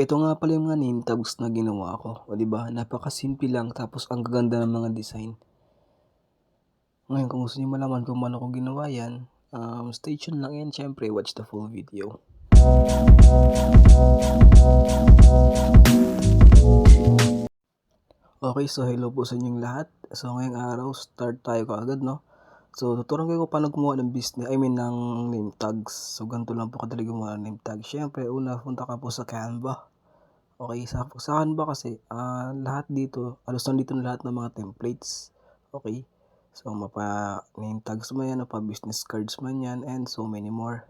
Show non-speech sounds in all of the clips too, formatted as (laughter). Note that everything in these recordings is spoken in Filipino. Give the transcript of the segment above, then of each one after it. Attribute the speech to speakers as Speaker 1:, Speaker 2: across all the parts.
Speaker 1: Ito nga pala yung mga name tags na ginawa ko. O, di ba? Napakasimple lang tapos ang gaganda ng mga design. Ngayon, kung gusto niyo malaman kung paano ko ginawa yan, um, stay tuned lang and syempre watch the full video. Okay, so hello po sa inyong lahat. So ngayong araw, start tayo kaagad, no? So tuturuan ko paano gumawa ng business, I mean ng name tags. So ganito lang po kadali gumawa ng name tag. Syempre, una punta ka po sa Canva. Okay, sa, sa Canva kasi, ah, lahat dito, alos nandito na lahat ng mga templates. Okay, so mapa name tags man yan, mapa business cards man yan, and so many more.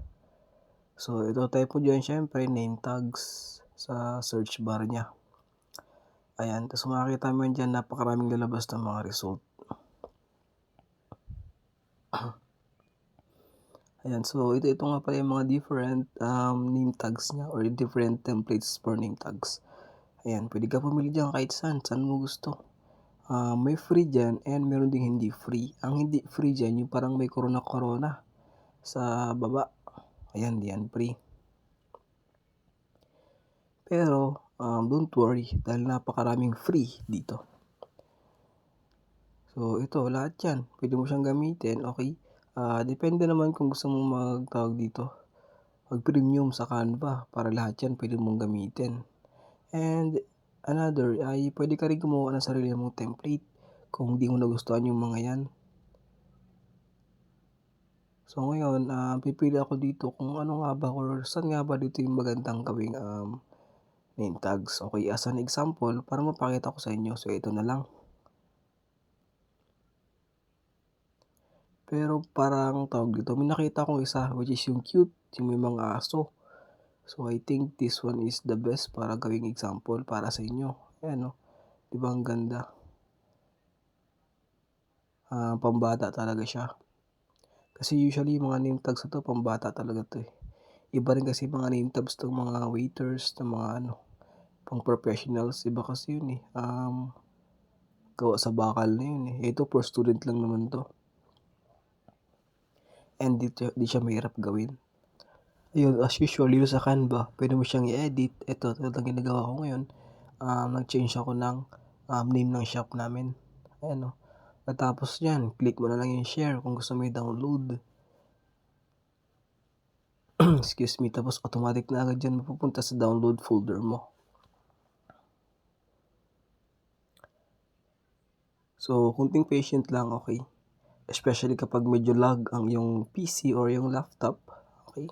Speaker 1: So ito type mo dyan, syempre, name tags sa search bar niya. Ayan, tapos makikita mo yan dyan, napakaraming lalabas ng mga result. (clears throat) Ayan, so ito, ito nga pala yung mga different um, name tags niya or different templates for name tags. Ayan, pwede ka pumili dyan kahit saan, saan mo gusto. Uh, may free dyan and meron ding hindi free. Ang hindi free dyan, yung parang may corona-corona sa baba. Ayan, diyan free. Pero, um, don't worry dahil napakaraming free dito. So, ito, lahat yan. Pwede mo siyang gamitin, okay? Uh, depende naman kung gusto mong magtawag dito. Mag-premium sa Canva para lahat yan pwede mong gamitin. And another, ay pwede ka rin gumawa ng sarili mong template kung hindi mo nagustuhan yung mga yan. So ngayon, uh, pipili ako dito kung ano nga ba or saan nga ba dito yung magandang gawing um, name tags. Okay, as an example, para mapakita ko sa inyo. So ito na lang. Pero parang tawag dito, may nakita kong isa which is yung cute, yung may mga aso. So I think this one is the best para gawing example para sa inyo. Ayan no. 'Di ba ang ganda? Uh, pambata talaga siya. Kasi usually mga name tags to pambata talaga to eh. Iba rin kasi mga name tags ng mga waiters, ng mga ano, pang professionals. Iba kasi yun eh. Um, gawa sa bakal na yun eh. Ito for student lang naman to and di, di siya mahirap gawin. Ayun, as usual, dito sa Canva, pwede mo siyang i-edit. Ito, ito lang ginagawa ko ngayon. Um, nag-change ako ng um, name ng shop namin. Ayan o. At tapos yan, click mo na lang yung share kung gusto mo i-download. (clears throat) Excuse me. Tapos automatic na agad dyan mapupunta sa download folder mo. So, kunting patient lang, okay? Especially kapag medyo lag ang yung PC or yung laptop. Okay?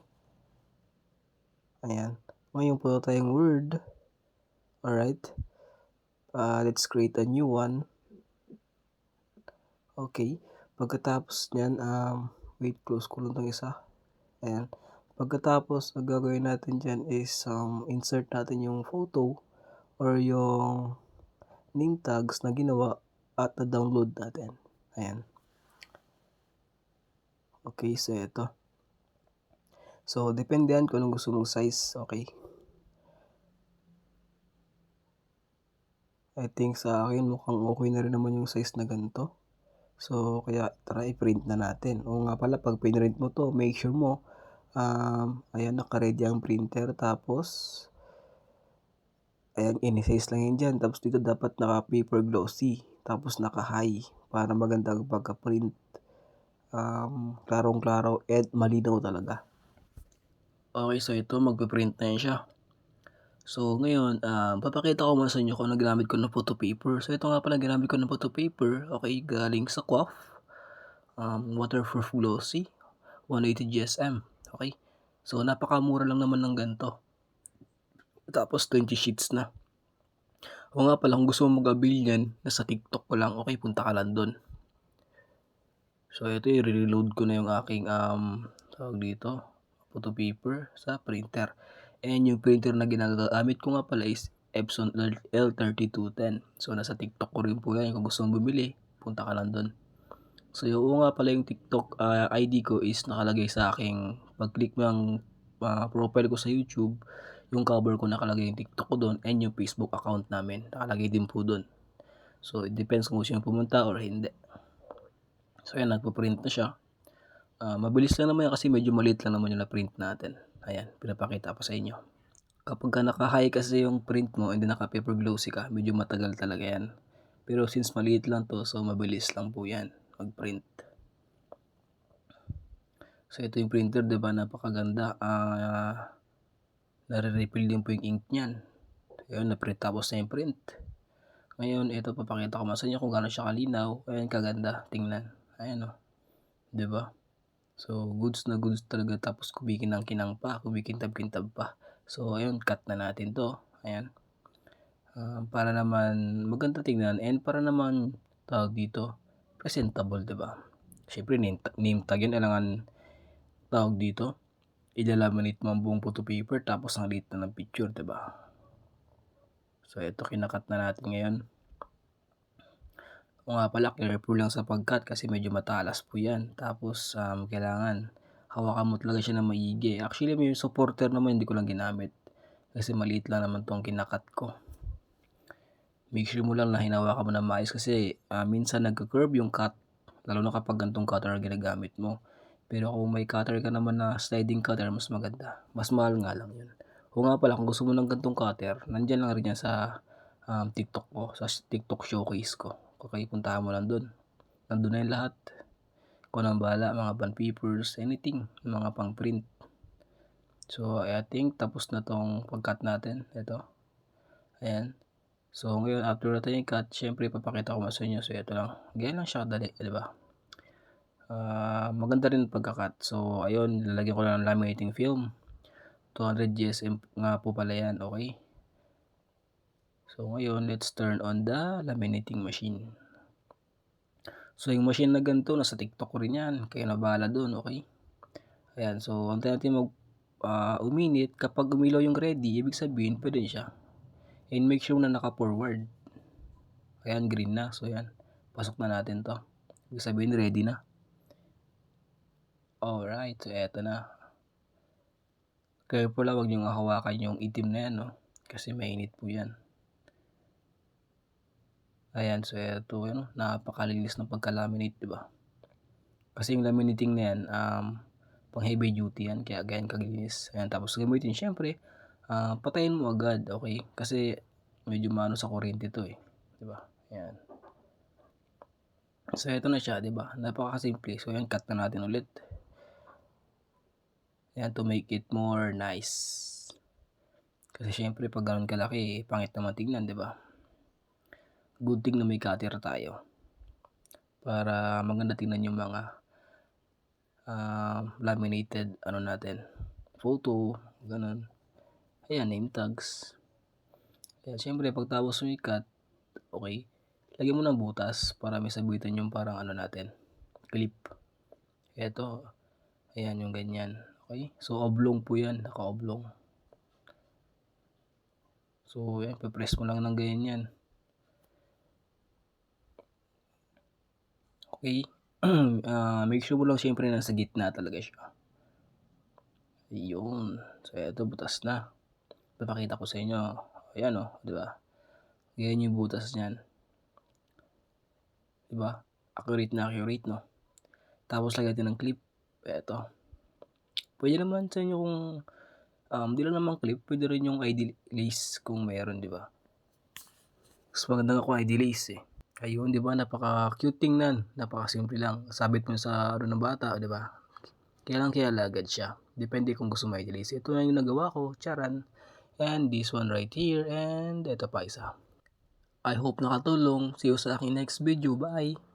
Speaker 1: Ayan. Ngayon po tayong Word. Alright. Uh, let's create a new one. Okay. Pagkatapos niyan, um, wait, close ko lang itong isa. Ayan. Pagkatapos, ang gagawin natin dyan is um, insert natin yung photo or yung name tags na ginawa at na-download natin. Ayan. Okay, so ito. So, depende yan kung anong gusto mong size. Okay. I think sa akin mukhang okay na rin naman yung size na ganito. So, kaya try print na natin. O nga pala, pag pinrint mo to, make sure mo, um, ayan, naka-ready ang printer. Tapos, ayan, ini-size lang yun dyan. Tapos dito dapat naka-paper glossy. Tapos naka-high para magandang pagka-print um, klarong-klaro at malinaw talaga. Okay, so ito magpe-print na yan siya. So ngayon, uh, papakita ko muna sa inyo kung ano ko na photo paper. So ito nga pala ginamit ko na photo paper. Okay, galing sa Quaff. Um, waterproof glossy. 180 GSM. Okay. So napakamura lang naman ng ganito. Tapos 20 sheets na. O nga pala, kung gusto mo mag-avail yan, nasa TikTok ko lang, okay, punta ka lang doon. So ito i-reload ko na yung aking um tawag dito, photo paper sa printer. And yung printer na ginagamit ko nga pala is Epson L3210. So nasa TikTok ko rin po yan. Kung gusto mong bumili, punta ka lang doon. So yung nga pala yung TikTok uh, ah, ID ko is nakalagay sa aking pag-click mo yung uh, profile ko sa YouTube, yung cover ko nakalagay yung TikTok ko doon and yung Facebook account namin nakalagay din po doon. So it depends kung gusto nyo pumunta or hindi. So ayan, nagpo-print na siya. Uh, mabilis lang naman yan kasi medyo maliit lang naman yung na-print natin. Ayan, pinapakita ko sa inyo. Kapagka naka-high kasi yung print mo and naka-paper glossy ka, medyo matagal talaga yan. Pero since maliit lang 'to, so mabilis lang po yan mag-print. So ito yung printer 'di ba, napakaganda, ah, nare-refill din po yung ink niyan. Ayun na-print tapos na yung print. Ngayon ito papakita ko sa inyo kung gaano siya kalinaw, ayan kaganda tingnan, ayan oh, 'di ba? So goods na goods talaga tapos kumikinang-kinang pa, kumikintab-kintab pa. So ayun cut na natin 'to, ayan. Ah, para naman maganda tingnan and para naman tawag dito, presentable 'di ba? Siyempre name name tag yan kailangan tawag dito, ila-laminate mo ang buong photo paper tapos ang liit na ng picture 'di ba? So ito kina-cut na natin ngayon. Oo nga pala careful lang sa pag-cut kasi medyo matalas po yan. Tapos um, kailangan hawakan mo talaga siya ng maigi. Actually may supporter naman hindi ko lang ginamit kasi maliit lang naman 'tong kina-cut ko. Make sure mo lang na hinawakan mo ng maayos kasi ah, minsan nagka-curve yung cut lalo na kapag ganitong cutter ang ginagamit mo. Pero kung may cutter ka naman na sliding cutter, mas maganda. Mas mahal nga lang yun. Oo nga pala, kung gusto mo ng ganitong cutter, nandyan lang rin yan sa um, TikTok ko, sa TikTok showcase ko. Okay, puntahan mo lang dun. Nandun na yung lahat. Kung anong bahala, mga bond papers, anything, mga pang print. So, I think tapos na tong pag-cut natin. Ito. Ayan. So, ngayon, after natin yung cut, syempre, papakita ko sa inyo. So, ito lang. Ganyan lang siya kadali, di ba? Uh, maganda rin pagka-cut. So, ayun, lalagyan ko lang ng laminating film. 200 GSM nga po pala yan, okay? So, ngayon, let's turn on the laminating machine. So, yung machine na ganito, nasa TikTok ko rin yan. Kaya nabahala dun, okay? Ayan, so, antay natin mag uh, uminit. Kapag umilaw yung ready, ibig sabihin, pwede siya. And make sure na naka-forward. Ayan, green na. So, yan. Pasok na natin to. Ibig sabihin, ready na. Alright, so eto na. Careful lang, huwag niyong hawakan yung itim na yan, no? Kasi mainit po yan. Ayan, so eto, ano, napakalinis ng pagka-laminate, di ba? Kasi yung laminating na yan, um, pang heavy duty yan, kaya ganyan kaglinis. Ayan, tapos gamitin, syempre, uh, patayin mo agad, okay? Kasi medyo mano sa kuryente to eh, di ba? Ayan. So, ito na siya, di ba? Napaka-simple. So, yan, cut na natin ulit. Yan, to make it more nice. Kasi syempre, pag ganun kalaki, pangit naman tingnan, di ba? Good thing na may cutter tayo. Para maganda tingnan yung mga uh, laminated, ano natin, photo, ganun. Ayan, name tags. Kaya syempre, pag tapos mo i-cut, okay, lagyan mo ng butas para may sabitan yung parang ano natin, clip. Ito, ayan yung ganyan. Okay? So, oblong po yan. Naka-oblong. So, yan. Papress mo lang ng ganyan Okay? uh, (clears throat) make sure mo lang syempre nasa gitna talaga siya. Yun. So, ito butas na. Papakita ko sa inyo. Ayan o. Oh, di ba? Ganyan yung butas niyan. Di ba? Accurate na accurate, no? Tapos lagyan ng clip. Ito. Pwede naman sa inyo kung um, di lang naman clip, pwede rin yung ID lace kung meron, di ba? Mas maganda nga ID lace eh. Ayun, di ba? Napaka-cute tingnan. Napaka-simple lang. Sabit mo sa ano ng bata, di ba? Kaya kaya lagad siya. Depende kung gusto mo ID lace. Ito na yung nagawa ko. Charan. And this one right here. And ito pa isa. I hope nakatulong. See you sa aking next video. Bye!